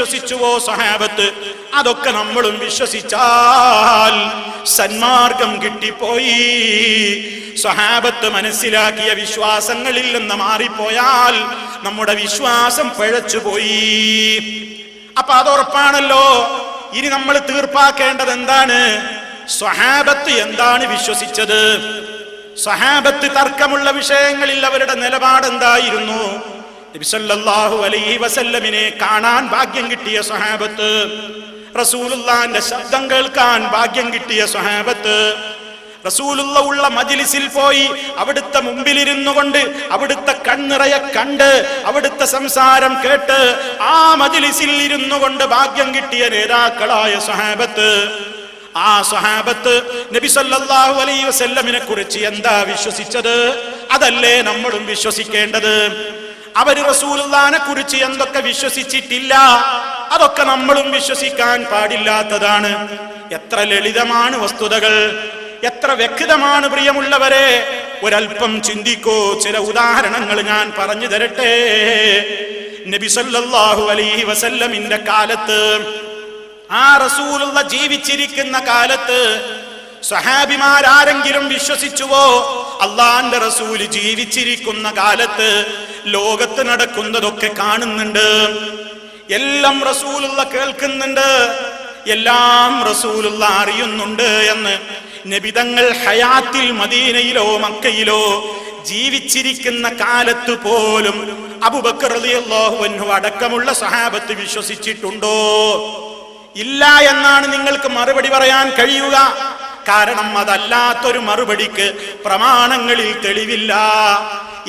വിശ്വസിച്ചുവോ സഹാബത്ത്? അതൊക്കെ നമ്മളും വിശ്വസിച്ചാൽ സന്മാർഗം കിട്ടിപ്പോയി. സഹാബത്ത് മനസ്സിലാക്കിയ വിശ്വാസങ്ങളിൽ നിന്ന് മാറിപ്പോയാൽ നമ്മുടെ വിശ്വാസം പഴച്ചുപോയി. അപ്പൊ അതുറപ്പാണല്ലോ. ഇനി നമ്മൾ തീർപ്പാക്കേണ്ടത് എന്താണ്? സ്വഹാബത്ത് എന്താണ് വിശ്വസിച്ചത്? സ്വഹാബത്ത് തർക്കമുള്ള വിഷയങ്ങളിൽ അവരുടെ നിലപാട് എന്തായിരുന്നു നബിസല്ലാഹു അലൈഹി വസല്ലമിനെ കാണാൻ ഭാഗ്യം കിട്ടിയ സ്വഹാബത്ത് റസൂലുള്ളാന്റെ ശബ്ദം കേൾക്കാൻ ഭാഗ്യം കിട്ടിയ സ്വഹാബത്ത് റസൂലുള്ള ഉള്ള മജിലിസിൽ പോയി അവിടുത്തെ മുമ്പിലിരുന്നു കൊണ്ട് അവിടുത്തെ കണ്ണിറയെ കണ്ട് അവിടുത്തെ സംസാരം കേട്ട് ആ മജിലിസിൽ ഇരുന്നു കൊണ്ട് ഭാഗ്യം കിട്ടിയ നേതാക്കളായ സ്വഹാബത്ത്. ആ സ്വഹാബത്ത് നബി സല്ലല്ലാഹു അലൈഹി വസല്ലമിനെ കുറിച്ച് എന്താ വിശ്വസിച്ചത്? അതല്ലേ നമ്മളും വിശ്വസിക്കേണ്ടത്? അവർ റസൂലുള്ളാനെ കുറിച്ച് എന്തൊക്കെ വിശ്വസിച്ചിട്ടില്ല? അതൊക്കെ നമ്മളും വിശ്വസിക്കാൻ പാടില്ലാത്തതാണ്. എത്ര ലളിതമാണ് വസ്തുതകൾ. എത്ര വ്യക്തമാണ് പ്രിയമുള്ളവരെ. ഒരൽപ്പം ചിന്തിക്കോ. ചില ഉദാഹരണങ്ങൾ ഞാൻ പറഞ്ഞു തരട്ടെ. നബി സല്ലല്ലാഹു അലൈഹി വസല്ലമിന്റെ കാലത്ത് ആ റസൂലുള്ള ജീവിച്ചിരിക്കുന്ന കാലത്ത് സഹാബിമാരാരെങ്കിലും വിശ്വസിച്ചുവോ? അള്ളാന്റെ റസൂൽ ജീവിച്ചിരിക്കുന്ന കാലത്ത് ലോകത്ത് നടക്കുന്നതൊക്കെ കാണുന്നുണ്ട്. എല്ലാം റസൂലുള്ള കേൾക്കുന്നുണ്ട്. എല്ലാം റസൂലുള്ള അറിയുന്നുണ്ട് എന്ന് നബിതങ്ങൾ ഹയാത്തിൽ മദീനയിലോ മക്കയിലോ ജീവിച്ചിരിക്കുന്ന കാലത്ത് പോലും അബുബക്കർ അടക്കമുള്ള സഹാബത്ത് വിശ്വസിച്ചിട്ടുണ്ടോ? ഇല്ല എന്നാണ് നിങ്ങൾക്ക് മറുപടി പറയാൻ കഴിയുക. കാരണം അതല്ലാത്തൊരു മറുപടിക്ക് പ്രമാണങ്ങളിൽ തെളിവില്ല.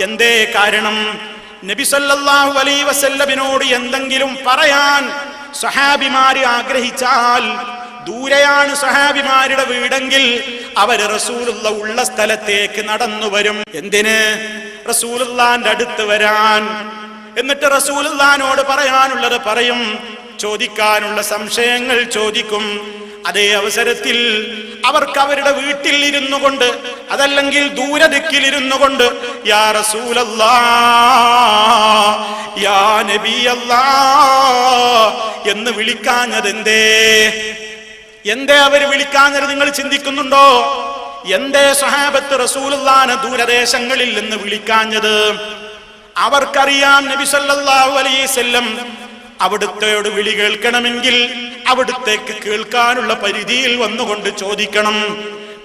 എന്തേ കാരണം? നബിസല്ലാഹു അലൈ വസല്ലബിനോട് എന്തെങ്കിലും പറയാൻ സഹാബിമാര് ആഗ്രഹിച്ചാൽ ദൂരെയാണ് സഹാബിമാരുടെ വീടെങ്കിൽ അവർ റസൂലുള്ള ഉള്ള സ്ഥലത്തേക്ക് നടന്നു വരും. എന്തിന്? റസൂലുള്ളാന്റെ അടുത്ത് വരാൻ. എന്നിട്ട് റസൂലുള്ളാനോട് പറയാനുള്ളത് പറയും. ചോദിക്കാനുള്ള സംശയങ്ങൾ ചോദിക്കും. അതേ അവസരത്തിൽ അവർക്ക് അവരുടെ വീട്ടിൽ ഇരുന്നു കൊണ്ട് അതല്ലെങ്കിൽ ദൂരദിക്കിൽ ഇരുന്നു കൊണ്ട് യാ യാ എന്ന് വിളിക്കാഞ്ഞത് എന്തേ അവർ വിളിക്കാഞ്ഞത് നിങ്ങൾ ചിന്തിക്കുന്നുണ്ടോ? എന്തേ സഹാബത്ത് റസൂലുള്ളാനെ ദൂരദേശങ്ങളിൽ നിന്ന് വിളിക്കാഞ്ഞത്? അവർക്കറിയാം നബി സല്ലല്ലാഹു അലൈഹി അവിടുത്തെയോട് വിളി കേൾക്കണമെങ്കിൽ അവിടുത്തേക്ക് കേൾക്കാനുള്ള പരിധിയിൽ വന്നുകൊണ്ട് ചോദിക്കണം.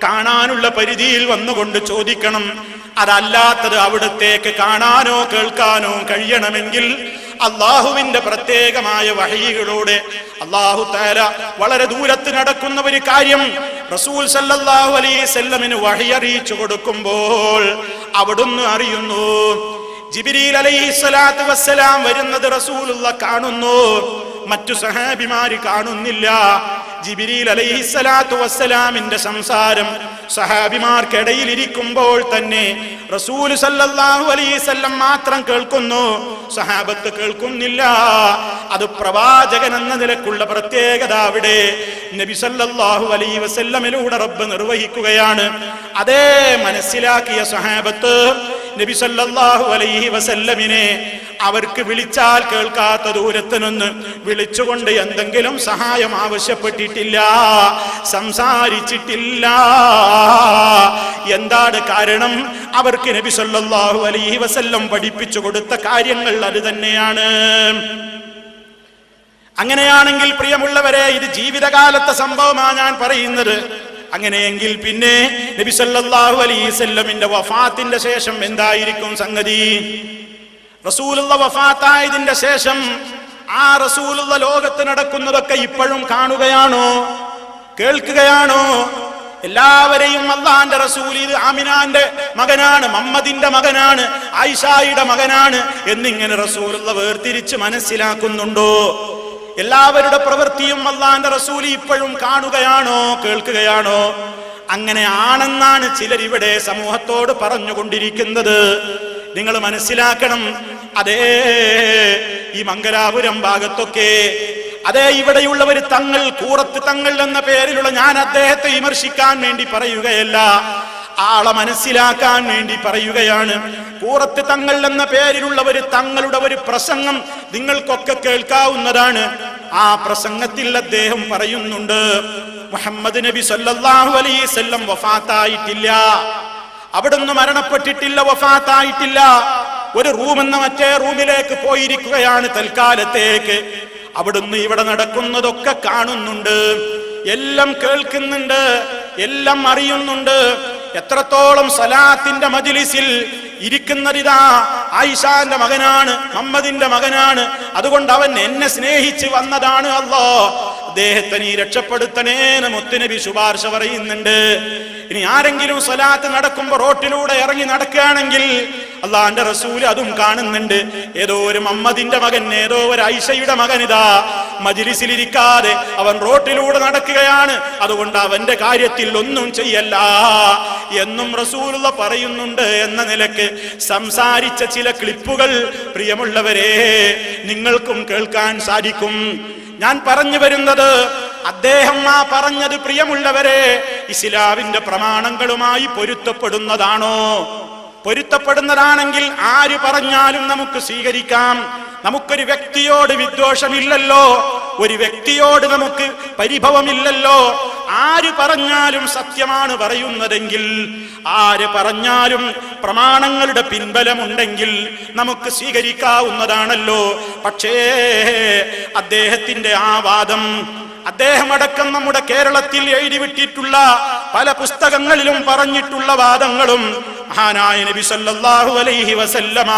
കാണാനുള്ള പരിധിയിൽ വന്നുകൊണ്ട് ചോദിക്കണം. അതല്ലാത്തത് അവിടുത്തേക്ക് കാണാനോ കേൾക്കാനോ കഴിയണമെങ്കിൽ അള്ളാഹുവിന്റെ പ്രത്യേകമായ വഴികളോടെ അള്ളാഹു താര വളരെ ദൂരത്ത് നടക്കുന്ന ഒരു കാര്യം റസൂൽ സല്ലാഹു അലൈഹി വഴി അറിയിച്ചു കൊടുക്കുമ്പോൾ അവിടുന്ന് അറിയുന്നു ജിബിരിൽ അലൈഹി സ്വലാത്തു വസ്സലാം വരുന്നത് റസൂലുള്ള കാണുന്നു. മറ്റു സഹാബിമാര് കാണുന്നില്ല. ജിബിരിൽ അലൈഹിസ്സലാത്തു വസ്സലാമിന്റെ സംസാരം സഹാബിമാർക്കിടയിൽ ഇരിക്കുമ്പോൾ തന്നെ റസൂൽ സല്ലല്ലാഹു അലൈഹി വസല്ലം മാത്രം കേൾക്കുന്നു. സഹാബത്ത് കേൾക്കുന്നില്ല. അത് പ്രവാചകൻ എന്ന നിലക്കുള്ള പ്രത്യേകത അവിടെ. നബി സല്ലല്ലാഹു അലൈഹി വസല്ലമിലൂടെ റബ്ബ് നിർവഹിക്കുകയാണ്. അതേ മനസ്സിലാക്കിയ സഹാബത്ത് നബി സല്ലല്ലാഹു അലൈഹി വസല്ലമിനെ അവർക്ക് വിളിച്ചാൽ കേൾക്കാത്ത ദൂരത്ത് നിന്ന് വിളിച്ചുകൊണ്ട് എന്തെങ്കിലും സഹായം ആവശ്യപ്പെട്ടിട്ടില്ല. സംസാരിച്ചിട്ടില്ല. എന്താണ് കാരണം? അവർക്ക് നബി സല്ലാഹു അലൈഹി വസല്ലം പഠിപ്പിച്ചു കൊടുത്ത കാര്യങ്ങൾ അത് തന്നെയാണ്. അങ്ങനെയാണെങ്കിൽ പ്രിയമുള്ളവരെ ഇത് ജീവിതകാലത്തെ സംഭവമാണ് ഞാൻ പറയുന്നത്. അങ്ങനെയെങ്കിൽ പിന്നെ നബി സല്ലല്ലാഹു അലൈഹി വസല്ലമിന്റെ വഫാത്തിന്റെ ശേഷം എന്തായിരിക്കും സംഗതി? റസൂലുള്ള വഫാത്തായതിന്റെ ശേഷം ആ റസൂലുള്ള ലോകത്ത് നടക്കുന്നതൊക്കെ ഇപ്പോഴും കാണുകയാണോ? കേൾക്കുകയാണോ? എല്ലാവരെയും അള്ളാന്റെ റസൂൽ ഇത് ആമിനാന്റെ മകനാണ് മമ്മദിന്റെ മകനാണ് ആയിഷായിയുടെ മകനാണ് എന്നിങ്ങനെ റസൂലുള്ള വേർതിരിച്ച് മനസ്സിലാക്കുന്നുണ്ടോ? എല്ലാവരുടെ പ്രവൃത്തിയും അള്ളാന്റെ റസൂൽ ഇപ്പോഴും കാണുകയാണോ കേൾക്കുകയാണോ? അങ്ങനെ ആണെന്നാണ് ചിലർ ഇവിടെ സമൂഹത്തോട് പറഞ്ഞുകൊണ്ടിരിക്കുന്നത്. നിങ്ങൾ മനസ്സിലാക്കണം അതേ ഈ മംഗലാപുരം ഭാഗത്തൊക്കെ. അതേ ഇവിടെയുള്ളവർ തങ്ങൾ കൂറത്ത് തങ്ങൾ എന്ന പേരിലുള്ള ഞാൻ അദ്ദേഹത്തെ വിമർശിക്കാൻ വേണ്ടി പറയുകയല്ല ആളെ മനസ്സിലാക്കാൻ വേണ്ടി പറയുകയാണ്. കൂറത്ത് തങ്ങൾ എന്ന പേരിലുള്ളവർ തങ്ങളുടെ ഒരു പ്രസംഗം നിങ്ങൾക്കൊക്കെ കേൾക്കാവുന്നതാണ്. ആ പ്രസംഗത്തിൽ അദ്ദേഹം പറയുന്നുണ്ട് മുഹമ്മദ് നബി സല്ലാഹു അലൈസ് വഫാത്തായിട്ടില്ല. അവിടുന്ന് മരണപ്പെട്ടിട്ടില്ല വഫാത്തായിട്ടില്ല. ഒരു റൂം എന്ന മറ്റേ റൂമിലേക്ക് പോയിരിക്കുകയാണ് തൽക്കാലത്തേക്ക്. അവിടുന്ന് ഇവിടെ നടക്കുന്നതൊക്കെ കാണുന്നുണ്ട്. എല്ലാം കേൾക്കുന്നുണ്ട്. എല്ലാം അറിയുന്നുണ്ട്. എത്രത്തോളം സലാത്തിന്റെ മജിലിസിൽ ഇരിക്കുന്നതിതാ ആയിഷാന്റെ മകനാണ് മുഹമ്മദിന്റെ മകനാണ്. അതുകൊണ്ട് അവൻ എന്നെ സ്നേഹിച്ച് വന്നതാണ് അല്ലോ അദ്ദേഹത്തെ നീ രക്ഷപ്പെടുത്തണേന്ന് മുത്തുനബി ശുപാർശ പറയുന്നുണ്ട്. ഇനി ആരെങ്കിലും സ്വലാത്ത് നടക്കുമ്പോൾ റോട്ടിലൂടെ ഇറങ്ങി നടക്കുകയാണെങ്കിൽ അള്ളാന്റെ റസൂൽ അതും കാണുന്നുണ്ട്. ഏതോ ഒരു മമ്മദിന്റെ മകൻ ഏതോ ഒരു ഐഷയുടെ മകൻ ഇതാ മജിലിസിലിരിക്കാതെ അവൻ റോട്ടിലൂടെ നടക്കുകയാണ്. അതുകൊണ്ട് അവന്റെ കാര്യത്തിൽ ഒന്നും ചെയ്യല്ല എന്നും റസൂലുള്ള പറയുന്നുണ്ട് എന്ന നിലയ്ക്ക് സംസാരിച്ച ചില ക്ലിപ്പുകൾ പ്രിയമുള്ളവരെ നിങ്ങൾക്കും കേൾക്കാൻ സാധിക്കും. ഞാൻ പറഞ്ഞു വരുന്നത് അദ്ദേഹം ആ പറഞ്ഞത് പ്രിയമുള്ളവരെ ഇസ്ലാമിന്റെ പ്രമാണങ്ങളുമായി പൊരുത്തപ്പെടുന്നതാണോ? പൊരുത്തപ്പെടുന്നതാണെങ്കിൽ ആര് പറഞ്ഞാലും നമുക്ക് സ്വീകരിക്കാം. നമുക്കൊരു വ്യക്തിയോട് വിദ്വേഷമില്ലല്ലോ. ഒരു വ്യക്തിയോട് നമുക്ക് പരിഭവമില്ലല്ലോ. ആര് പറഞ്ഞാലും സത്യമാണ് പറയുന്നതെങ്കിൽ ആര് പറഞ്ഞാലും പ്രമാണങ്ങളുടെ പിൻബലമുണ്ടെങ്കിൽ നമുക്ക് സ്വീകരിക്കാവുന്നതാണല്ലോ. പക്ഷേ അദ്ദേഹത്തിന്റെ ആ വാദം അദ്ദേഹം അടക്കം നമ്മുടെ കേരളത്തിൽ എഴുതി വിട്ടിട്ടുള്ള പല പുസ്തകങ്ങളിലും പറഞ്ഞിട്ടുള്ള വാദങ്ങളും മഹാനായ നബി സല്ലല്ലാഹു അലൈഹി വസല്ലമ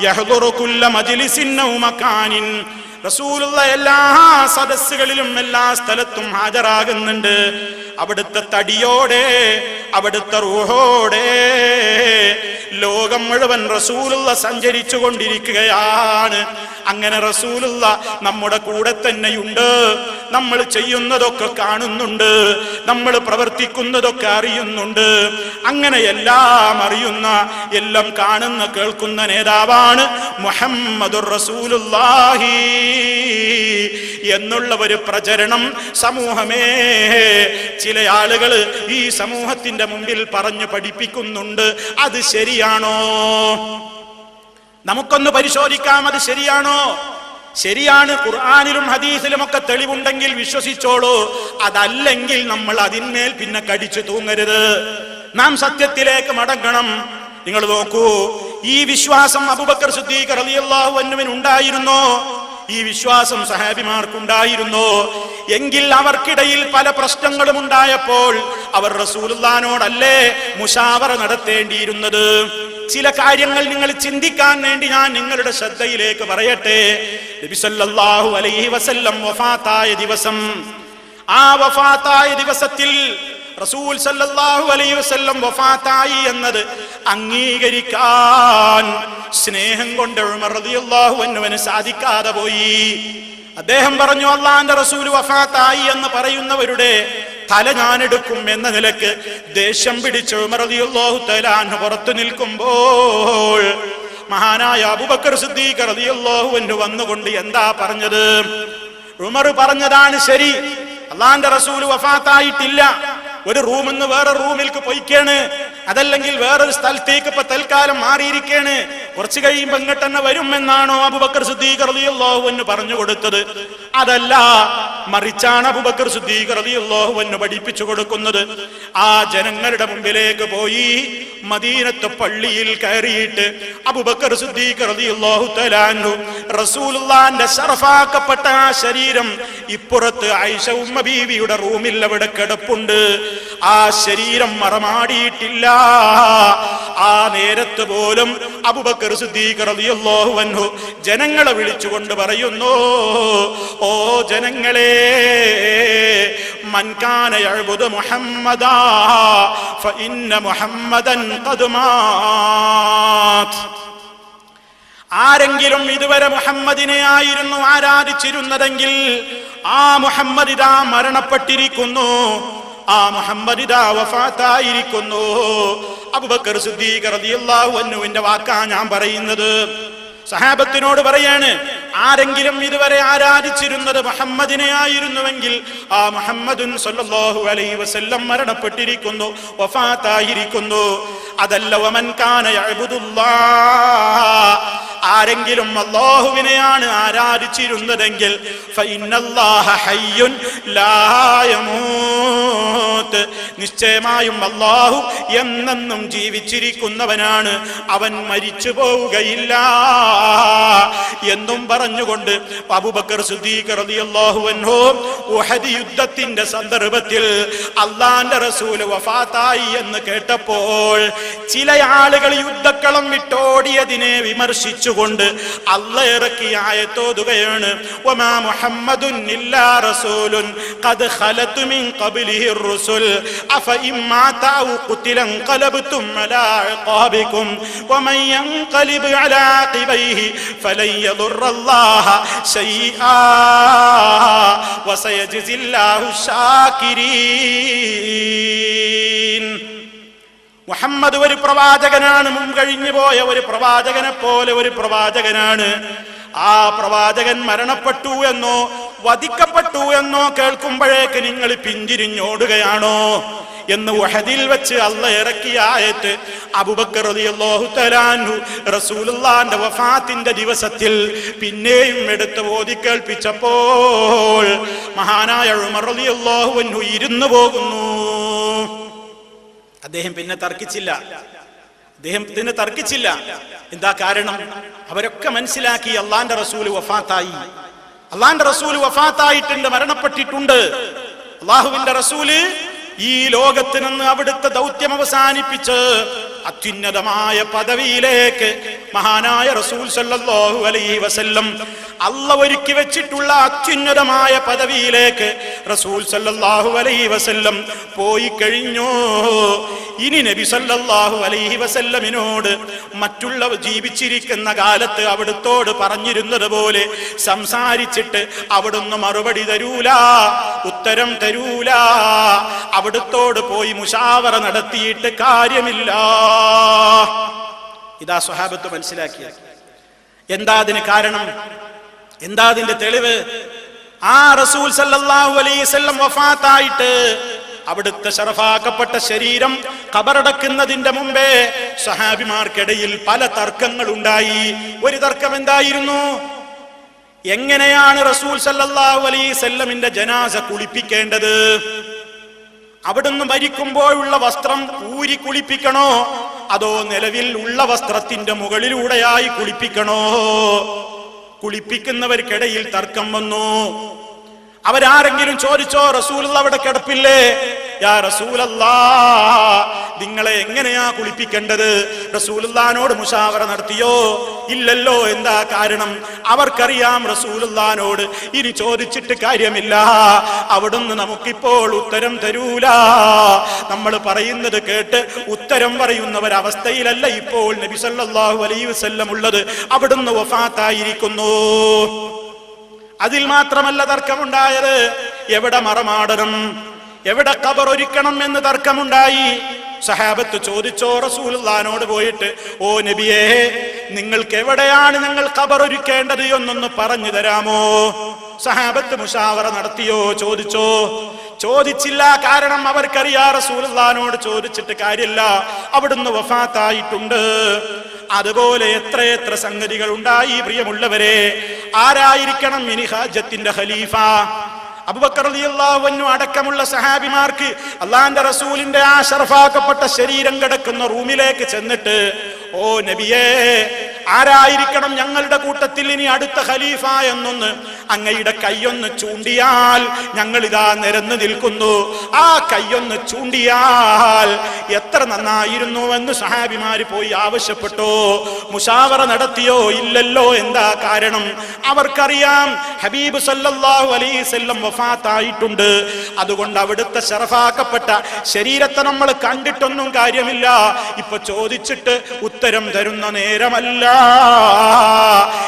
യഹ്ദുറു കുല്ല മജ്ലിസിൻ ഔ മകാനിൻ. റസൂലുള്ള എല്ലാ സദസ്സുകളിലും എല്ലാ സ്ഥലത്തും ഹാജരാകുന്നുണ്ട്. അവിടുത്തെ തടിയോടെ അവിടുത്തെ റൂഹോടെ ലോകം മുഴുവൻ റസൂലുള്ള സഞ്ചരിച്ചു കൊണ്ടിരിക്കുകയാണ് അങ്ങനെ റസൂലുള്ള നമ്മുടെ കൂടെ തന്നെയുണ്ട്. നമ്മൾ ചെയ്യുന്നതൊക്കെ കാണുന്നുണ്ട്. നമ്മൾ പ്രവർത്തിക്കുന്നതൊക്കെ അറിയുന്നുണ്ട്. അങ്ങനെ എല്ലാം അറിയുന്ന എല്ലാം കാണുന്ന കേൾക്കുന്ന നേതാവാണ് മുഹമ്മദുർ റസൂലുള്ളാഹി എന്നുള്ള ഒരു പ്രചരണം സമൂഹമേ ചില ആളുകൾ ഈ സമൂഹത്തിന്റെ മുമ്പിൽ പറഞ്ഞു പഠിപ്പിക്കുന്നുണ്ട്. അത് ശരിയാണോ? നമുക്കൊന്ന് പരിശോധിക്കാം അത് ശരിയാണോ? ശരിയാണ് ഖുർആാനിലും ഹദീസിലും ഒക്കെ തെളിവുണ്ടെങ്കിൽ വിശ്വസിച്ചോളൂ. അതല്ലെങ്കിൽ നമ്മൾ അതിന്മേൽ പിന്നെ കടിച്ചു തൂങ്ങരുത്. നാം സത്യത്തിലേക്ക് മടങ്ങണം. നിങ്ങൾ നോക്കൂ ഈ വിശ്വാസം അബുബക്കർ സിദ്ദീഖ് റളിയല്ലാഹു അൻഹുവിന് ഉണ്ടായിരുന്നോ ഈ വിശ്വാസം സഹാബിമാർക്കുണ്ടായിരുന്നു. എങ്കിൽ അവർക്കിടയിൽ പല പ്രശ്നങ്ങളും ഉണ്ടായപ്പോൾ അവർ റസൂലുള്ളാനോടല്ലേ മുഷാവറ നടത്തേണ്ടിയിരുന്നത്? ചില കാര്യങ്ങൾ നിങ്ങൾ ചിന്തിക്കാൻ വേണ്ടി ഞാൻ നിങ്ങളുടെ ശ്രദ്ധയിലേക്ക് പറയട്ടെ. അലൈഹി വസല്ലം വഫാത്തായ ദിവസം ആ വഫാത്തായ ദിവസത്തിൽ റസൂൽ സല്ലല്ലാഹു അലൈഹി വസല്ലം വഫാത്തായി എന്നത് അംഗീകരിക്കാൻ സ്നേഹം കൊണ്ട് ഉമർ റളിയല്ലാഹു അൻഹുവിന് സാധിക്കാതെ പോയി. അദ്ദേഹം പറഞ്ഞു അള്ളാന്റെ റസൂൽ വഫാത്തായി എന്ന് പറയുന്നവരുടെ തല ഞാനെടുക്കും എന്ന നിലയ്ക്ക് ദേഷ്യം പിടിച്ച് ഉമർ റളിയല്ലാഹു തആല അൻഹു പുറത്തു നിൽക്കുമ്പോൾ മഹാനായ അബൂബക്കർ സിദ്ദീഖ് റളിയല്ലാഹു അൻഹു വന്നുകൊണ്ട് എന്താ പറഞ്ഞത്? ഉമർ പറഞ്ഞതാണ് ശരി. അള്ളാന്റെ റസൂൽ വഫാത്തായിട്ടില്ല. ഒരു റൂമിൽ നിന്ന് വേറെ റൂമിലേക്ക് പൊയ്ക്കാണ്. അതല്ലെങ്കിൽ വേറൊരു സ്ഥലത്തേക്ക് ഇപ്പൊ തൽക്കാലം മാറിയിരിക്കേണ് കുറച്ച് കഴിയുമ്പോ ഇങ്ങോട്ട് തന്നെ വരും എന്നാണോ അബുബക്കർ സുദ്ദീഖ് റളിയല്ലാഹു പറഞ്ഞു കൊടുത്തത്? അതല്ല മറിച്ചാണ് അബുബക്കർ സുദ്ദീഖ് റളിയല്ലാഹു പഠിപ്പിച്ചു കൊടുക്കുന്നത്. ആ ജനങ്ങളുടെ മുമ്പിലേക്ക് പോയി മദീനത്തെ പള്ളിയിൽ കയറിയിട്ട് അബുബക്കർ സുദ്ദീഖ് റളിയല്ലാഹു തആലാഹു റസൂലുള്ളാന്റെ ശറഫാക്കപ്പെട്ട ആ ശരീരം ഇപ്പുറത്ത് ഐഷ ഉമ്മ ബീവിയുടെ റൂമിൽ അവിടെ കിടപ്പുണ്ട്. ആ ശരീരം മറമാടിയിട്ടില്ല. ആ നേരത്ത് പോലും അബുബക്കർ സിദ്ദീഖ് ജനങ്ങളെ വിളിച്ചുകൊണ്ട് പറയുന്നു ഓ ജനങ്ങളെ ഫഇന്ന ഖദ് മാത്. ആരെങ്കിലും ഇതുവരെ മുഹമ്മദിനെ ആയിരുന്നു ആരാധിച്ചിരുന്നതെങ്കിൽ ആ മുഹമ്മദ് ഇതാ മരണപ്പെട്ടിരിക്കുന്നു. ആ മുഹമ്മദ് വഫാത്തായിരിക്കുന്നു. അബുബക്കർ സിദ്ദീഖ് റളിയല്ലാഹു അൻഹുവിന്റെ വാക്കാ ഞാൻ പറയുന്നത്. സഹാബത്തിനോട് പറയാണ് ആരെങ്കിലും ഇതുവരെ ആരാധിച്ചിരുന്നത് മുഹമ്മദിനെ ആയിരുന്നുവെങ്കിൽ ആ മുഹമ്മദുൻ സല്ലല്ലാഹു അലൈഹി വസല്ലം മരണപ്പെട്ടിരിക്കുന്നു വഫാത്തായിരിക്കുന്നു. അതല്ല ആരെങ്കിലും അള്ളാഹുവിനെയാണ് ആരാധിച്ചിരുന്നതെങ്കിൽ നിശ്ചയമായും അള്ളാഹു എന്നെന്നും ജീവിച്ചിരിക്കുന്നവനാണ്. അവൻ മരിച്ചു പോവുകയില്ല എന്നും പറഞ്ഞുകൊണ്ട് അബൂബക്കർ യുദ്ധത്തിന്റെ സന്ദർഭത്തിൽ അള്ളാന്റെ റസൂൽ വഫാത്തായി എന്ന് കേട്ടപ്പോൾ ചില ആളുകൾ യുദ്ധക്കളം വിട്ടോടിയതിനെ വിമർശിച്ചുകൊണ്ട് അല്ല ഇറക്കിയ ആയത്തോതുകയാണ് വമാ മുഹമ്മദുൻ ഇല്ലാ റസൂലുൻ ഖദ് ഖലതു മിൻ ഖബ്ലിഹി الرسل أفإن مات أو قتل انقلبتم على عقابكم ومن ينقلب على عقبيه فلن يضر الله شيئا وسيجزي الله الشاكرين മുഹമ്മദ് ഒരു പ്രവാചകനാണ്. മുൻകഴിഞ്ഞു പോയ ഒരു പ്രവാചകനെ പോലെ ഒരു പ്രവാചകനാണ്. ആ പ്രവാചകൻ മരണപ്പെട്ടു എന്നോ വധിക്കപ്പെട്ടു എന്നോ കേൾക്കുമ്പോഴേക്ക് നിങ്ങൾ പിഞ്ചിരിഞ്ഞോടുകയാണോ എന്ന് വഹദിൽ വെച്ച് അല്ല ഇറക്കിയ ആയത്ത് അബുബക്കർ റളിയല്ലാഹു തആലാഹു റസൂലുള്ളാന്റെ വഫാത്തിന്റെ ദിവസത്തിൽ പിന്നെയും എടുത്ത് ഓതി കേൾപ്പിച്ചപ്പോൾ മഹാനായ ഉമർ റളിയല്ലാഹു അൻഹു ഇരുന്നു പോകുന്നു. അദ്ദേഹം പിന്നെ തർക്കിച്ചില്ല. അദ്ദേഹം പിന്നെ തർക്കിച്ചില്ല. എന്താ കാരണം? അവരൊക്കെ മനസ്സിലാക്കി അള്ളാന്റെ റസൂൽ വഫാത്തായി. അള്ളാന്റെ റസൂൽ വഫാത്തായിട്ടുണ്ട് മരണപ്പെട്ടിട്ടുണ്ട്. അള്ളാഹുവിന്റെ റസൂൽ ഈ ലോകത്ത് നിന്ന് അവിടുത്തെ ദൗത്യം അവസാനിപ്പിച്ച് അത്യുന്നതമായ പദവിയിലേക്ക് മഹാനായ റസൂൽ സല്ലല്ലാഹു അലൈഹി വസല്ലം അല്ല ഒരുക്കി വെച്ചിട്ടുള്ള അത്യുന്നതമായ പദവിയിലേക്ക് റസൂൽ സല്ലല്ലാഹു അലൈഹി വസല്ലം പോയി കഴിഞ്ഞു. ഇനി നബി സല്ലല്ലാഹു അലൈഹി വസല്ലമിനോട് മറ്റുള്ളവർ ജീവിച്ചിരിക്കുന്ന കാലത്ത് അവിടുത്തോട് പറഞ്ഞിരുന്നത് പോലെ സംസാരിച്ചിട്ട് അവിടുന്ന് മറുപടി തരൂല. ഉത്തരം തരൂല. അവിടുത്തോട് പോയി മുഷാവറ നടത്തിയിട്ട് കാര്യമില്ല. ഇതാ സ്വഹാബത്ത് മനസ്സിലാക്കിയ എന്താ അതിന് കാരണം? എന്താ അതിന്റെ തെളിവ്? ആ റസൂൽ സല്ലല്ലാഹു അലൈഹി വസല്ലം വഫാത്തായിട്ട് അവിടുത്തെ ഷറഫാക്കപ്പെട്ട ശരീരം കബറടക്കുന്നതിന്റെ മുമ്പേ സഹാബിമാർക്കിടയിൽ പല തർക്കങ്ങൾ ഉണ്ടായി ഒരു തർക്കം എന്തായിരുന്നു? എങ്ങനെയാണ് റസൂൽ സല്ലാഹു അലൈഹി വസല്ലമിന്റെ ജനാസ കുളിപ്പിക്കേണ്ടത്? അവിടുന്ന് മരിക്കുമ്പോഴുള്ള വസ്ത്രം ഊരി കുളിപ്പിക്കണോ? അതോ നിലവിൽ ഉള്ള വസ്ത്രത്തിന്റെ മുകളിലൂടെയായി കുളിപ്പിക്കണോ? കുളിപ്പിക്കുന്നവർക്കിടയിൽ തർക്കം വന്നു. അവരാരെങ്കിലും ചോദിച്ചോ റസൂൽ അവിടെ കിടപ്പില്ലേ? യാ റസൂലല്ലാ നിങ്ങളെ എങ്ങനെയാ കുളിപ്പിക്കേണ്ടത്? റസൂലുല്ലാനോട് മുഷാവറ നടത്തിയോ? ഇല്ലല്ലോ എന്താ കാരണം? അവർക്കറിയാം റസൂലുല്ലാനോട് ഇനി ചോദിച്ചിട്ട് കാര്യമില്ല. അവിടുന്ന് നമുക്കിപ്പോൾ ഉത്തരം തരൂല. നമ്മൾ പറയുന്നത് കേട്ട് ഉത്തരം പറയുന്ന ഒരവസ്ഥയിലല്ല ഇപ്പോൾ നബി സല്ലല്ലാഹു അലൈഹി വസല്ലം ഉള്ളത്. അവിടുന്ന് വഫാത്തായിരിക്കുന്നു. അതിൽ മാത്രമല്ല തർക്കമുണ്ടായത്. എവിടെ മറമാടണം? എവിടെ കബർ ഒരുക്കണം എന്ന് തർക്കമുണ്ടായി? സഹാബത്ത് ചോദിച്ചോ റസൂലുള്ളാനോട് പോയിട്ട് ഓ നബിയേ നിങ്ങൾക്ക് എവിടെയാണ് ഞങ്ങൾ കബർ ഒരുക്കേണ്ടത് എന്നൊന്ന് പറഞ്ഞു തരാമോ? സഹാബത്ത് മുഷാവറ നടത്തിയോ ചോദിച്ചോ? ചോദിച്ചില്ല കാരണം അവർക്കറിയാ റസൂലുള്ളാനോട് ചോദിച്ചിട്ട് കാര്യമില്ല. അവിടുന്ന് വഫാത്തായിട്ടുണ്ട്. അതുപോലെ എത്രയെത്ര സംഗതികൾ ഉണ്ടായി പ്രിയമുള്ളവരെ. ആരായിരിക്കണം ഇനി ഹാജത്തിന്റെ ഖലീഫ? അബുബക്കർ അടക്കമുള്ള സഹാബിമാർക്ക് അള്ളാന്റെ റസൂലിന്റെ ആ ഷർഫാക്കപ്പെട്ട ശരീരം കിടക്കുന്ന റൂമിലേക്ക് ചെന്നിട്ട് ഓ നബിയേ ആരായിരിക്കണം ഞങ്ങളുടെ കൂട്ടത്തിൽ ഇനി അടുത്ത ഖലീഫ എന്നൊന്ന് അങ്ങയുടെ കയ്യൊന്ന് ചൂണ്ടിയാൽ ഞങ്ങൾ ഇതാ നിരന്നു നിൽക്കുന്നു. ആ കയ്യൊന്ന് ചൂണ്ടിയാൽ എത്ര നന്നായിരുന്നു എന്ന് സഹാബിമാര് പോയി ആവശ്യപ്പെട്ടോ. മുഷാവറ നടത്തിയോ ഇല്ലല്ലോ എന്താ കാരണം? അവർക്കറിയാം ഹബീബ് സല്ലല്ലാഹു അലൈഹി വസല്ലം വഫാത്തായിട്ടുണ്ട്. അതുകൊണ്ട് അവിടുത്തെ ശറഫാക്കപ്പെട്ട ശരീരത്തെ നമ്മൾ കണ്ടിട്ടൊന്നും കാര്യമില്ല. ഇപ്പൊ ചോദിച്ചിട്ട് ഉത്തരം തരുന്ന നേരമല്ല.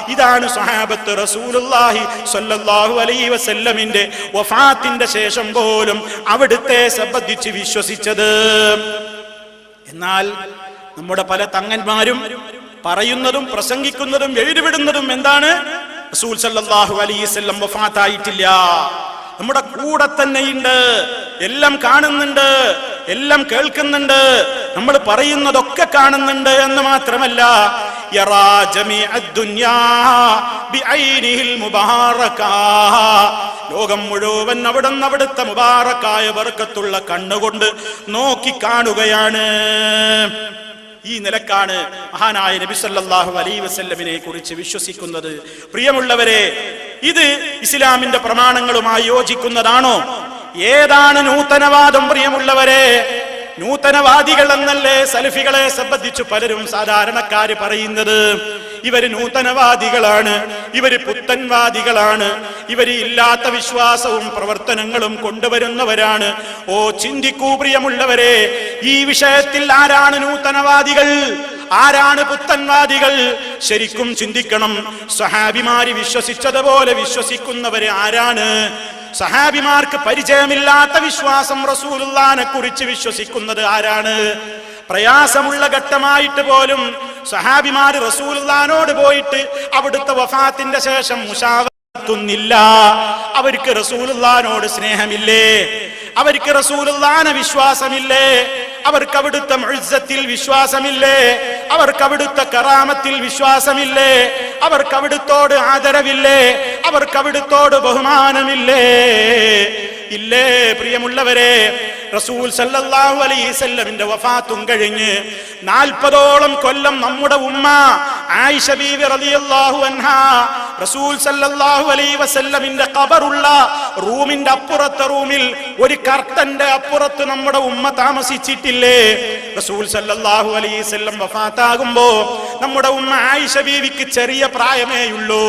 ഇതാണ് സഹാബത്ത് റസൂലുള്ളാഹി സ്വല്ലല്ലാഹു അലൈഹി വസല്ലമിന്റെ വഫാത്തിന്റെ ശേഷം പോലും അവിടുത്തെ സംബന്ധിച്ച് വിശ്വസിച്ചത്. എന്നാൽ നമ്മുടെ പല തങ്ങന്മാരും പറയുന്നതും പ്രസംഗിക്കുന്നതും എഴുതിവിടുന്നതും എന്താണ്? റസൂൽ സല്ലല്ലാഹു അലൈഹി വസല്ലം വഫാത്തായിട്ടില്ല. നമ്മുടെ കൂടെ തന്നെയുണ്ട്. എല്ലാം കാണുന്നുണ്ട്. എല്ലാം കേൾക്കുന്നുണ്ട്. നമ്മൾ പറയുന്നതൊക്കെ കാണുന്നുണ്ട് എന്ന് മാത്രമല്ല ലോകം മുഴുവൻ അവിടുന്ന് അവിടുത്തെ മുബാറക്കായ വർക്കത്തുള്ള കണ്ണുകൊണ്ട് നോക്കി കാണുകയാണ്. ഈ നിലക്കാണ് മഹാനായ നബി സല്ലല്ലാഹു അലൈഹി വസല്ലമിനെ കുറിച്ച് വിശ്വസിക്കുന്നത്. പ്രിയമുള്ളവരെ ഇത് ഇസ്ലാമിന്റെ പ്രമാണങ്ങളുമായി യോജിക്കുന്നതാണോ? ഏതാണ് നൂതനവാദം പ്രിയമുള്ളവരെ? നൂതനവാദികൾ എന്നല്ലേ സലഫികളെ സംബന്ധിച്ച് പലരും സാധാരണക്കാര് പറയുന്നത്? ഇവർ നൂതനവാദികളാണ് ഇവർ പുത്തൻവാദികളാണ് ഇവർ ഇല്ലാത്ത വിശ്വാസവും പ്രവർത്തനങ്ങളും കൊണ്ടുവരുന്നവരാണ്. ഓ ചിന്തിക്കൂ പ്രിയമുള്ളവരെ ഈ വിഷയത്തിൽ ആരാണ് നൂതനവാദികൾ? ആരാണ് പുത്തൻവാദികൾ? ശരിക്കും ചിന്തിക്കണം. സഹാബിമാര് വിശ്വസിച്ചതുപോലെ വിശ്വസിക്കുന്നവര് ആരാണ്? സഹാബിമാർക്ക് പരിചയമില്ലാത്ത വിശ്വാസം റസൂലുള്ളാനെ കുറിച്ച് വിശ്വസിക്കുന്നത് ആരാണ്? പ്രയാസമുള്ള ഘട്ടമായിട്ട് പോലും സഹാബിമാർ റസൂലുള്ളാനോട് പോയിട്ട് അവിടുത്തെ വഫാത്തിന്റെ ശേഷം മുഷാവത്തുന്നില്ല അവർക്ക് റസൂലുള്ളാനോട് സ്നേഹമില്ലേ? അവർക്ക് റസൂലുള്ളാനെ വിശ്വാസമില്ലേ? അവർക്ക് അവിടുത്തെ മുഴുസത്തിൽ വിശ്വാസമില്ലേ? അവർക്ക് അവിടുത്തെ കറാമത്തിൽ വിശ്വാസമില്ലേ? അവർക്ക് അവിടുത്തോട് ആദരവില്ലേ? അവർക്ക് അവിടുത്തോട് ബഹുമാനമില്ലേ? ഇല്ലേ പ്രിയമുള്ളവരെ റസൂൽ സല്ലല്ലാഹു അലൈഹി വസല്ലമിന്റെ വഫാത്തും കഴിഞ്ഞ് നാൽപ്പതോളം കൊല്ലം നമ്മുടെ ഉമ്മ ആയിഷ ബീവി റളിയല്ലാഹു അൻഹാ റസൂൽ സല്ലല്ലാഹു അലൈഹി വസല്ലമിന്റെ ഖബറുള്ള റൂമിന്റെ അപ്പുറത്തെ റൂമിൽ ഒരു കർട്ടന്റെ അപ്പുറത്ത് നമ്മുടെ ഉമ്മ താമസിച്ചിട്ടില്ലേ? റസൂൽ സല്ലല്ലാഹു അലൈഹി വസല്ലം വഫാത്താകുമ്പോ നമ്മുടെ ഉമ്മ ആയിഷ ബീവിക്ക് ചെറിയ പ്രായമേയുള്ളൂ.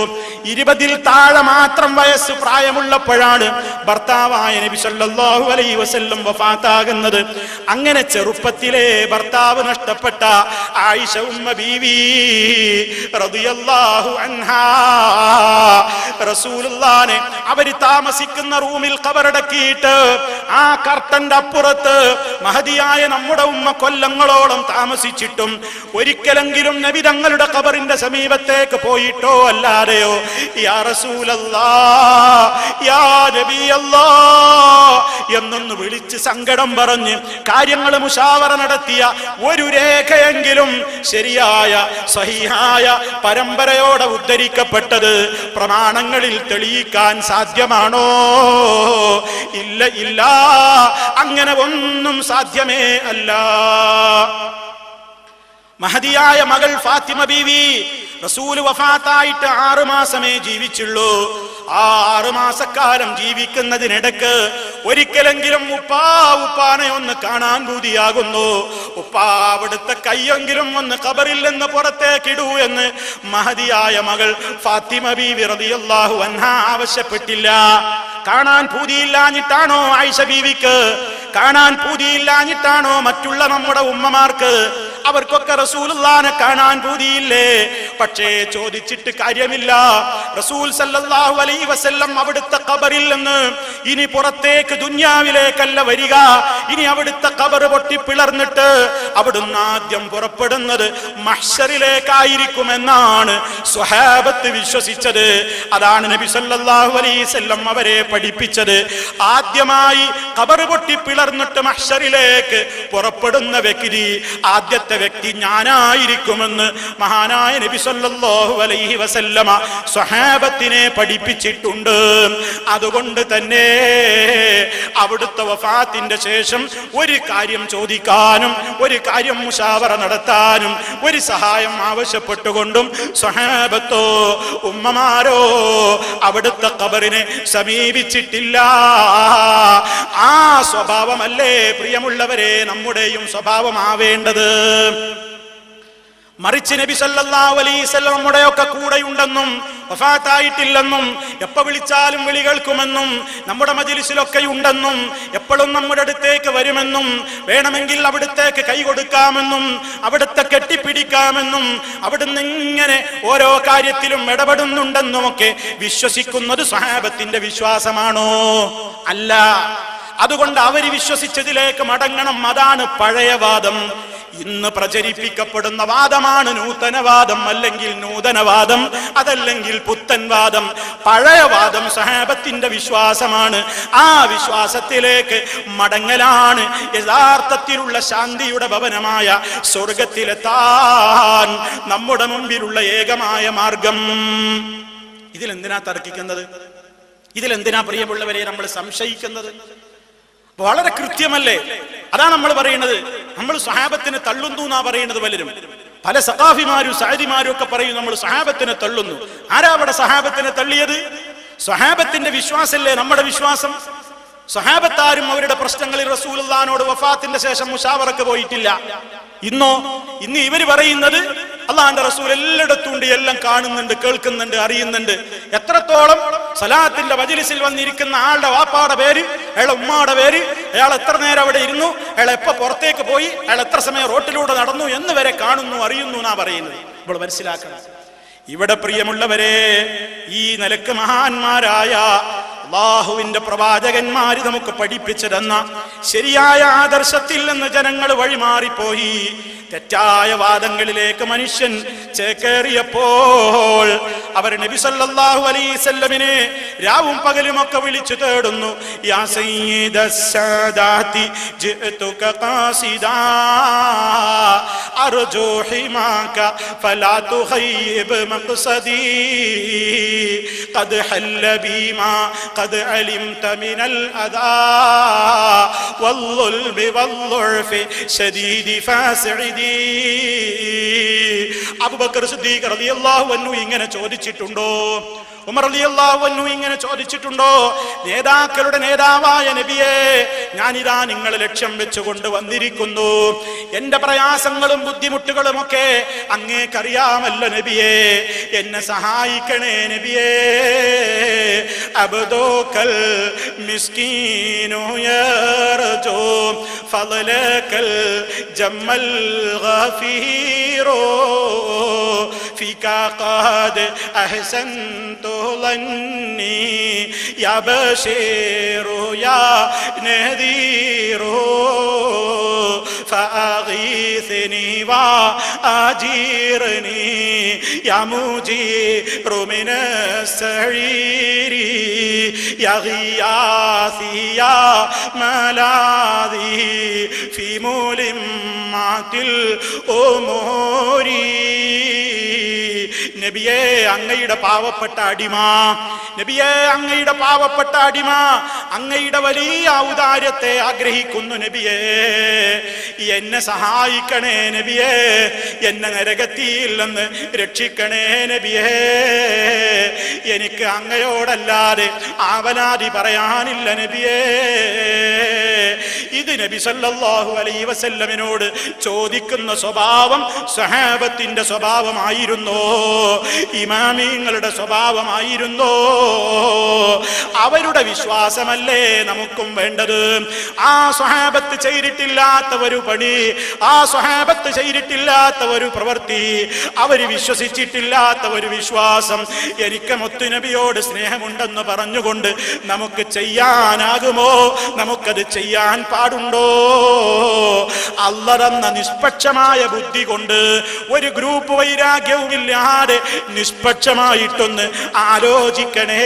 ഇരുപതിൽ താഴെ മാത്രം വയസ്സ് പ്രായമുള്ളപ്പോഴാണ് ഭർത്താവായ നബി സല്ലല്ലാഹു അലൈഹി വസല്ലം വഫാത്താകുന്നത്. അങ്ങനെ ചെറുപ്പത്തിലെ ഭർത്താവ് നഷ്ടപ്പെട്ട ആയിഷ ഉമ്മ ബീവി റളിയല്ലാഹു അൻഹാ റസൂലുള്ളാനെ അവർ താമസിക്കുന്ന റൂമിൽ കബറടക്കിയിട്ട് ആ കർട്ടന്റെ അപ്പുറത്ത് മഹതിയായ നമ്മുടെ ഉമ്മ കൊല്ലങ്ങളോളം താമസിച്ചിട്ടും ഒരിക്കലെങ്കിലും നബി തങ്ങളുടെ കബറിന്റെ സമീപത്തേക്ക് പോയിട്ടോ അല്ലാതെയോ യാ റസൂലല്ലാ യാ എന്നൊന്ന് വിളിച്ച് സങ്കടം പറഞ്ഞ് കാര്യങ്ങൾ മുഷാവറ നടത്തിയ ഒരു രേഖയെങ്കിലും ശരിയായ സഹിഹായ പരമ്പരയോടെ ഉദ്ധരിക്കപ്പെട്ടത് പ്രമാണങ്ങളിൽ തെളിയിക്കാൻ സാധ്യമാണോ? ഇല്ല ഇല്ല. അങ്ങനെ ഒന്നും സാധ്യമേ അല്ല. മഹതിയായ മകൾ ഫാത്തിമ ബീവി റസൂൽ വഫാത്തായിട്ട് ആറു മാസമേ ജീവിച്ചുള്ളൂ. ആ ആറു മാസക്കാലം ജീവിക്കുന്നതിനിടക്ക് ഒരിക്കലെങ്കിലും ഉപ്പാ ഉപ്പാനെ ഒന്ന് കാണാൻ ഭൂതിയാകുന്നു ഉപ്പാ അവിടുത്തെ കയ്യെങ്കിലും ഒന്ന് കബറിൽ നിന്ന് പുറത്തേക്കിടൂ എന്ന് മഹതിയായ മകൾ ഫാത്തിമ ബി റളിയല്ലാഹു അൻഹ ആവശ്യപ്പെട്ടില്ല. കാണാൻ ഭൂതിയില്ലാഞ്ഞിട്ടാണോ ആയിഷ ബീവിക്ക്? കാണാൻ ഭൂതിയില്ലാഞ്ഞിട്ടാണോ മറ്റുള്ള നമ്മുടെ ഉമ്മമാർക്ക്? അവർക്കൊക്കെ റസൂലുള്ളാനെ കാണാൻ ഭൂതിയില്ലേ പക്ഷേ ചോദിച്ചിട്ട് കാര്യമില്ല. റസൂൽ സല്ലല്ലാഹു അലൈഹി വസല്ലം അവിടുത്തെ ഖബറിൽ നിന്ന് ഇനി പുറത്തേക്ക് ദുന്യാവിലേക്കല്ല വരിക. ഇനി അവിടുത്തെ ഖബർ പൊട്ടി പിളർന്നിട്ട് അവിടുന്ന് ആദ്യം പുറപ്പെടുന്നത് മഹ്ഷറിലേക്കായിരിക്കുമെന്നാണ് സ്വഹാബത്ത് വിശ്വസിച്ചത്. അതാണ് നബി സല്ലല്ലാഹു അലൈഹി വസല്ലം അവരെ പഠിപ്പിച്ചത്. ആദ്യമായി ഖബർ പൊട്ടി പിളർന്നിട്ട് മഹ്ഷറിലേക്ക് പുറപ്പെടുന്ന വ്യക്തി ആദ്യത്തെ വ്യക്തി ഞാനായിരിക്കുമെന്ന് മഹാനായ നബി സല്ലല്ലാഹു അലൈഹി വസല്ലമ സ്വഹാബത്തിനെ പഠിപ്പിച്ചിട്ടുണ്ട്. അതുകൊണ്ട് തന്നെ അവിടുത്തെ വഫാത്തിന്റെ ശേഷം ഒരു കാര്യം ചോദിക്കാനും ഒരു കാര്യം മുഷാവറ നടത്താനും ഒരു സഹായം ആവശ്യപ്പെട്ടുകൊണ്ടും സ്വഹാബത്തോ ഉമ്മമാരോ അവിടുത്തെ കബറിനെ സമീപിച്ചിട്ടില്ല. ആ സ്വഭാവമല്ലേ പ്രിയമുള്ളവരെ നമ്മുടെയും സ്വഭാവമാവേണ്ടത്? മറിച്ച് നബി സല്ലല്ലാഹു അലൈഹി വസല്ലം നമ്മുടെയൊക്കെ കൂടെയുണ്ടെന്നും വഫാത്തായിട്ടില്ലെന്നും എപ്പ വിളിച്ചാലും വിളി കേൾക്കുമെന്നും നമ്മുടെ മജിലിസിലൊക്കെ ഉണ്ടെന്നും എപ്പോഴും നമ്മുടെ അടുത്തേക്ക് വരുമെന്നും വേണമെങ്കിൽ അവിടുത്തേക്ക് കൈ കൊടുക്കാമെന്നും അവിടുത്തെ കെട്ടിപ്പിടിക്കാമെന്നും അവിടുന്ന് ഇങ്ങനെ ഓരോ കാര്യത്തിലും ഇടപെടുന്നുണ്ടെന്നും ഒക്കെ വിശ്വസിക്കുന്നത് സഹാബത്തിന്റെ വിശ്വാസമാണോ? അല്ല. അതുകൊണ്ട് അവർ വിശ്വസിച്ചതിലേക്ക് മടങ്ങണം. അതാണ് പഴയ വാദം ഇന്ന് പ്രചരിപ്പിക്കപ്പെടുന്ന വാദമാണ് നൂതനവാദം അല്ലെങ്കിൽ നൂതനവാദം അതല്ലെങ്കിൽ പുത്തൻവാദം. പഴയ വാദം സഹാബത്തിന്റെ വിശ്വാസമാണ്. ആ വിശ്വാസത്തിലേക്ക് മടങ്ങലാണ്. യഥാർത്ഥത്തിലുള്ള ശാന്തിയുടെ ഭവനമായ സ്വർഗത്തിലെത്താൻ നമ്മുടെ മുമ്പിലുള്ള ഏകമായ മാർഗം. ഇതിലെന്തിനാ തർക്കിക്കുന്നത്? ഇതിലെന്തിനാ പ്രിയമുള്ളവരെ നമ്മൾ സംശയിക്കുന്നത്? വളരെ കൃത്യമല്ലേ? അതാണ് നമ്മൾ പറയുന്നത്. നമ്മൾ സഹാബത്തിനെ തള്ളുന്നു എന്നാ പറയുന്നത് പലരും. പല സഖാഫിമാരും സഹദിമാരും ഒക്കെ പറയും നമ്മൾ സഹാബത്തിനെ തള്ളുന്നു. ആരാ അവിടെ സഹാബത്തിനെ തള്ളിയത്? സഹാബത്തിന്റെ വിശ്വാസല്ലേ നമ്മുടെ വിശ്വാസം? സഹാബത്താരും അവരുടെ പ്രശ്നങ്ങളിൽ റസൂലുള്ളാനോട് വഫാത്തിന്റെ ശേഷം മുഷാവറക്ക് പോയിട്ടില്ല. ഇന്നോ ഇന്ന് ഇവർ പറയുന്നത് അള്ളാന്റെ റസൂൽ എല്ലായിടത്തും ഉണ്ട് എല്ലാം കാണുന്നുണ്ട് കേൾക്കുന്നുണ്ട് അറിയുന്നുണ്ട്. എത്രത്തോളം സലാത്തിന്റെ വജലിസിൽ വന്നിരിക്കുന്ന ആളുടെ വാപ്പാടെ പേര് അയാളെ ഉമ്മാടെ പേര് അയാൾ എത്ര നേരം അവിടെ ഇരുന്നു അയാൾ എപ്പോ പുറത്തേക്ക് പോയി അയാൾ എത്ര സമയം റോട്ടിലൂടെ നടന്നു എന്ന് വരെ കാണുന്നു അറിയുന്നു എന്നാ പറയുന്നത്. ഇപ്പോൾ മനസ്സിലാക്കണം. ഇവിടെ പ്രിയമുള്ളവരെ ഈ നിലയ്ക്ക് മഹാന്മാരായ അള്ളാഹുവിന്റെ പ്രവാചകന്മാര് നമുക്ക് പഠിപ്പിച്ചു തന്ന ശരിയായ ആദർശത്തിൽ നിന്ന് ജനങ്ങൾ വഴിമാറിപ്പോയി. തെറ്റായ വാദങ്ങളിലേക്ക് മനുഷ്യൻ ചേക്കേറിയപ്പോൾ അവർ നബി സല്ലല്ലാഹു അലൈസല്ലമിനെ രാവും പകലും ഒക്കെ വിളിച്ചു തേടുന്നു യാ സയ്യിദ സാദാതി ജിഅതുക ഖാസിദാ അർജു ഹിമാക ഫലാ തുഖയ്യിബ് മഖ്സദി ഖദ് ഹല്ല ബിമാ ഖദ് അലിംത മിനൽ അദാ والظلم والضعف شديد നബി അബുബക്കർ സിദ്ദീഖ് റളിയല്ലാഹു അൻഹു ഇങ്ങനെ ചോദിച്ചിട്ടുണ്ടോ? ഉമർ ഇങ്ങനെ ചോദിച്ചിട്ടുണ്ടോ? നേതാക്കളുടെ നേതാവായ നബിയെ ഞാനിതാ നിങ്ങൾ ലക്ഷ്യം വെച്ചുകൊണ്ട് വന്നിരിക്കുന്നു എന്റെ പ്രയാസങ്ങളും ബുദ്ധിമുട്ടുകളും ഒക്കെ അങ്ങേക്കറിയാമല്ലോ നബിയെ. എന്നെ സഹായിക്കണേ നബിയെ. അബദോക്കൽ മിസ്കീനോ ജമ്മൽ فيك قد أحسنت ظني يا بشير يا نذير فأغيثني وأجيرني يا مجير من السعير يا غياثي يا ملاذي في ملمات الأمور നബിയെ അങ്ങയുടെ പാവപ്പെട്ട അടിമ. നബിയെ അങ്ങയുടെ പാവപ്പെട്ട അടിമ. അങ്ങയുടെ വലിയ ഔദാര്യത്തെ ആഗ്രഹിക്കുന്നു നബിയേ. എന്നെ സഹായിക്കണേ നബിയേ. എന്നെ നരകത്തിയില്ലെന്ന് രക്ഷിക്കണേ നബിയേ. എനിക്ക് അങ്ങയോടല്ലാതെ ആവലാതി പറയാനില്ല നബിയേ. ഇത് നബി സല്ലല്ലാഹു അലൈ വസല്ലമിനോട് ചോദിക്കുന്ന സ്വഭാവം സഹാബത്തിന്റെ സ്വഭാവമായിരുന്നോ? ഇമാമിങ്ങളുടെ സ്വഭാവമായിരുന്നോ? അവരുടെ വിശ്വാസമല്ലേ നമുക്കും വേണ്ടത്? ആ സ്വഹാബത്ത് ചെയ്തിട്ടില്ലാത്ത ഒരു പണി ആ സ്വഹാബത്ത് ചെയ്തിട്ടില്ലാത്ത ഒരു പ്രവൃത്തി അവർ വിശ്വസിച്ചിട്ടില്ലാത്ത ഒരു വിശ്വാസം. എനിക്ക് മുത്തുനബിയോട് സ്നേഹമുണ്ടെന്ന് പറഞ്ഞുകൊണ്ട് നമുക്ക് ചെയ്യാനാകുമോ? നമുക്കത് ചെയ്യാൻ പാടുണ്ടോ അല്ലറന്ന നിഷ്പക്ഷമായ ബുദ്ധി കൊണ്ട് ഒരു ഗ്രൂപ്പ് വൈരാഗ്യവുമില്ലാതെ നിഷ്പക്ഷമായിട്ടൊന്ന് ആലോചിക്കണേ.